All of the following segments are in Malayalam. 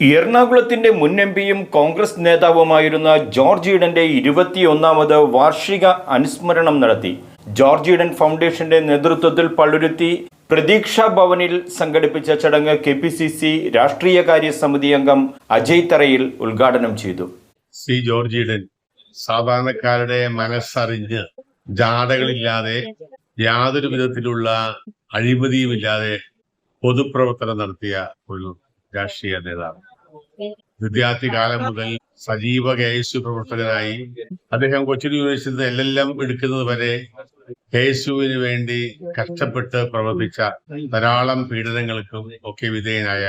എറണാകുളത്തിന്റെ മുൻ എം പിയും കോൺഗ്രസ് നേതാവുമായിരുന്ന ജോർജ് ഈഡന്റെ ഇരുപത്തിയൊന്നാമത് വാർഷിക അനുസ്മരണം നടത്തി. ജോർജ് ഈഡൻ ഫൗണ്ടേഷന്റെ നേതൃത്വത്തിൽ പള്ളുരുത്തി പ്രതീക്ഷാ ഭവനിൽ സംഘടിപ്പിച്ച ചടങ്ങ് കെ പി സി സി രാഷ്ട്രീയകാര്യ സമിതി അംഗം അജയ് തറയിൽ ഉദ്ഘാടനം ചെയ്തു. സി ജോർജ് ഈഡൻ സാധാരണക്കാരുടെ മനസ്സറിഞ്ഞ് ജാഥകളില്ലാതെ യാതൊരു വിധത്തിലുള്ള അഴിമതിയുമില്ലാതെ പൊതുപ്രവർത്തനം നടത്തിയ ഒരു രാഷ്ട്രീയ നേതാവ്. വിദ്യാർത്ഥി കാലം മുതൽ സജീവ കെ എസ് യു പ്രവർത്തകനായി അദ്ദേഹം Cochin university L L M എടുക്കുന്നത് വരെ കെ എസ് യുവിന് വേണ്ടി കഷ്ടപ്പെട്ട് പ്രവർത്തിച്ച ധാരാളം പീഡനങ്ങൾക്കും ഒക്കെ വിധേയനായ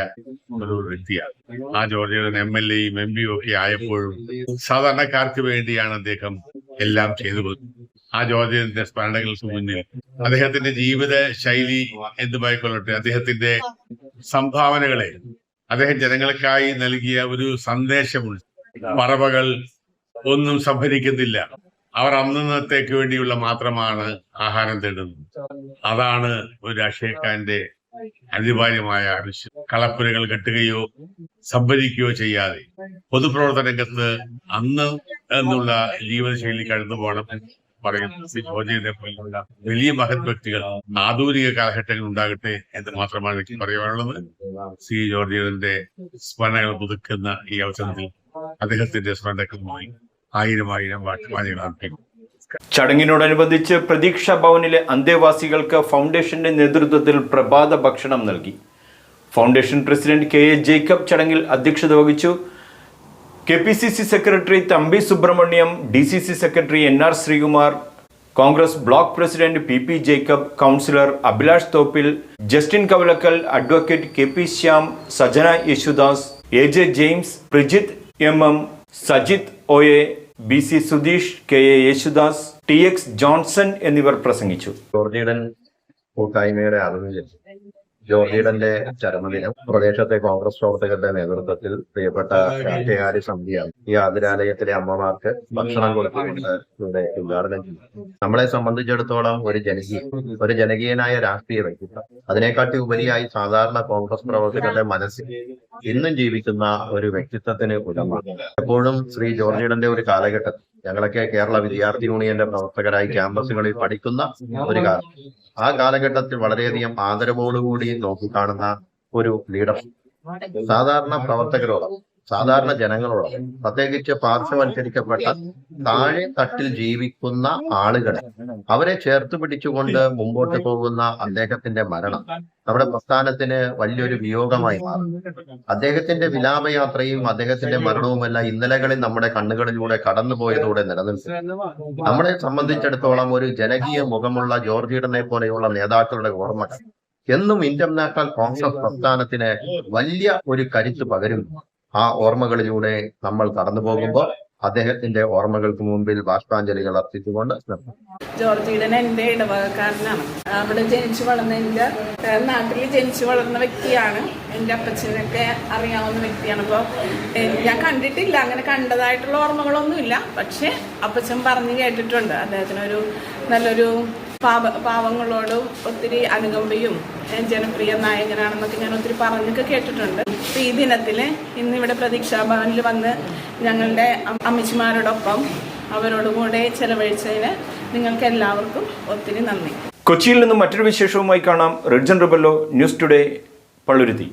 ഒരു വ്യക്തിയാണ്. ആ ജോർജിയുടെ എം എൽ എയും എം പിയും ഒക്കെ ആയപ്പോഴും സാധാരണക്കാർക്ക് വേണ്ടിയാണ് അദ്ദേഹം എല്ലാം ചെയ്തു ആ ജോർജിന്റെ സ്മരണകൾക്ക് മുന്നിൽ അദ്ദേഹത്തിന്റെ ജീവിത ശൈലി എന്തുമായിക്കൊള്ളട്ടെ അദ്ദേഹത്തിന്റെ സംഭാവനകളെ അദ്ദേഹം ജനങ്ങൾക്കായി നൽകിയ ഒരു സന്ദേശമുണ്ട്. പറവകൾ ഒന്നും സംഭരിക്കുന്നില്ല. അവർ അന്നത്തേക്ക് വേണ്ടിയുള്ള മാത്രമാണ് ആഹാരം തേടുന്നത്. അതാണ് ഒരു രാഷ്ട്രീയക്കാരന്റെ അനിവാര്യമായ ആവശ്യം. കളപ്പുരകൾ കെട്ടുകയോ സംഭരിക്കുകയോ ചെയ്യാതെ പൊതുപ്രവർത്തന രംഗത്ത് അന്ന് എന്നുള്ള ജീവിതശൈലി കടന്നു പോകണം പറയുന്നത് ശ്രീ പോലുള്ള വലിയ മഹത് വ്യക്തികൾ ആധുനിക കാലഘട്ടങ്ങൾ ഉണ്ടാകട്ടെ എന്ന് മാത്രമാണ് എനിക്ക് പറയാനുള്ളത്. സി. ജോർജിയുടെ സ്മരണകൾ പുതുക്കുന്ന ഈ അവസരത്തിൽ അദ്ദേഹത്തിന്റെ സ്മരണക്കുമായി ആയിരം ആയിരം വാക്കുവാദികൾ അർപ്പിക്കും ചടങ്ങിനോടനുബന്ധിച്ച് പ്രതീക്ഷ ഭവനിലെ അന്തേവാസികൾക്ക് ഫൗണ്ടേഷന്റെ നേതൃത്വത്തിൽ പ്രഭാത ഭക്ഷണം നൽകി. Foundation president K. A. Jacob ചടങ്ങിൽ അധ്യക്ഷത വഹിച്ചു. K P C C secretary Thampi Subrahmanyam D C C secretary N R Sreekumar Congress block president P P Jacob councillor Abhilash Thoppil Justin Kavalakkal advocate K P Shyam Sajana Yesudas A J James Prijith M M Sajith O A B C Sudheesh K A Yesudas T X Johnson എന്നിവർ പ്രസംഗിച്ചു. കൂട്ടായ്മയുടെ ആഭിമുഖ്യത്തിൽ ജോർജിയഡന്റെ ചരമദിനം. പ്രദേശത്തെ കോൺഗ്രസ് പ്രവർത്തകരുടെ നേതൃത്വത്തിൽ പ്രിയപ്പെട്ട രാഷ്ട്രീയകാര്യ സമിതിയാണ് ഈ ആതിരാലയത്തിലെ അമ്മമാർക്ക് ഭക്ഷണം കൊടുത്തുകൊണ്ട് ഇവിടെ ഉദ്ഘാടനം ചെയ്തു നമ്മളെ സംബന്ധിച്ചിടത്തോളം ഒരു ജനകീയ ഒരു ജനകീയനായ രാഷ്ട്രീയ വ്യക്തിത്വം. അതിനെക്കാട്ടി ഉപരിയായി സാധാരണ കോൺഗ്രസ് പ്രവർത്തകരുടെ മനസ്സിൽ ഇന്നും ജീവിക്കുന്ന ഒരു വ്യക്തിത്വത്തിന് ഉടമ. എപ്പോഴും ശ്രീ ജോർജിയുടെ ഒരു കാലഘട്ടത്തിൽ ഞങ്ങളൊക്കെ കേരള വിദ്യാർത്ഥി യൂണിയന്റെ പ്രവർത്തകരായി ക്യാമ്പസുകളിൽ പഠിക്കുന്ന ഒരു കാലം. ആ കാലഘട്ടത്തിൽ വളരെയധികം ആദരവോടുകൂടി നോക്കിക്കാണുന്ന ഒരു ലീഡർ. സാധാരണ പ്രവർത്തകരോടും സാധാരണ ജനങ്ങളോട് പ്രത്യേകിച്ച് പാർശ്വവൽക്കരിക്കപ്പെട്ട താഴെ തട്ടിൽ ജീവിക്കുന്ന ആളുകളെ അവരെ ചേർത്ത് പിടിച്ചുകൊണ്ട് മുമ്പോട്ട് പോകുന്ന അദ്ദേഹത്തിന്റെ മരണം നമ്മുടെ പ്രസ്ഥാനത്തിന് വലിയൊരു വിയോഗമായി മാറും. അദ്ദേഹത്തിന്റെ വിലാപയാത്രയും അദ്ദേഹത്തിന്റെ മരണവുമെല്ലാം ഇന്നലകളിൽ നമ്മുടെ കണ്ണുകളിലൂടെ കടന്നുപോയതോടെ നിലനിൽക്കും. നമ്മളെ സംബന്ധിച്ചിടത്തോളം ഒരു ജനകീയ മുഖമുള്ള ജോർജിയുടെ പോലെയുള്ള നേതാക്കളുടെ ഓർമ്മകൾ എന്നും ഇന്റർനാഷണൽ കോൺഗ്രസ് പ്രസ്ഥാനത്തിന് വലിയ ഒരു കരുത്ത് പകരുന്നു. ആ ഓർമ്മകളിലൂടെ നമ്മൾ കടന്നു പോകുമ്പോൾ അദ്ദേഹത്തിന്റെ ഓർമ്മകൾക്ക് മുമ്പിൽ ബാഷ്പാഞ്ജലികൾ അർപ്പിച്ചുകൊണ്ട് ജോർജ് ഈഡൻ എന്റെ ഇടവകക്കാരനാണ്. അവിടെ ജനിച്ചു വളർന്ന എന്റെ ഏഹ്, നാട്ടിൽ ജനിച്ചു വളർന്ന വ്യക്തിയാണ്. എന്റെ അപ്പച്ചനൊക്കെ അറിയാവുന്ന വ്യക്തിയാണ്. അപ്പോൾ ഞാൻ കണ്ടിട്ടില്ല. അങ്ങനെ കണ്ടതായിട്ടുള്ള ഓർമ്മകളൊന്നുമില്ല. പക്ഷെ അപ്പച്ചൻ പറഞ്ഞു കേട്ടിട്ടുണ്ട്. അദ്ദേഹത്തിനൊരു നല്ലൊരു പാപ പാവങ്ങളോട് ഒത്തിരി അനുകമ്പയും ജനപ്രിയ നായകനാണെന്നൊക്കെ ഞാൻ ഒത്തിരി പറഞ്ഞൊക്കെ കേട്ടിട്ടുണ്ട്. ഈ ദിനത്തിൽ ഇന്നിവിടെ പ്രതീക്ഷാ ഭവനിൽ വന്ന് ഞങ്ങളുടെ അമ്മച്ചിമാരോടൊപ്പം അവരോടുകൂടെ ചെലവഴിച്ചതിന് നിങ്ങൾക്ക് എല്ലാവർക്കും ഒത്തിരി നന്ദി. കൊച്ചിയിൽ നിന്നും മറ്റൊരു വിശേഷവുമായി കാണാം. Ridjan Rebello news today Palluruthy.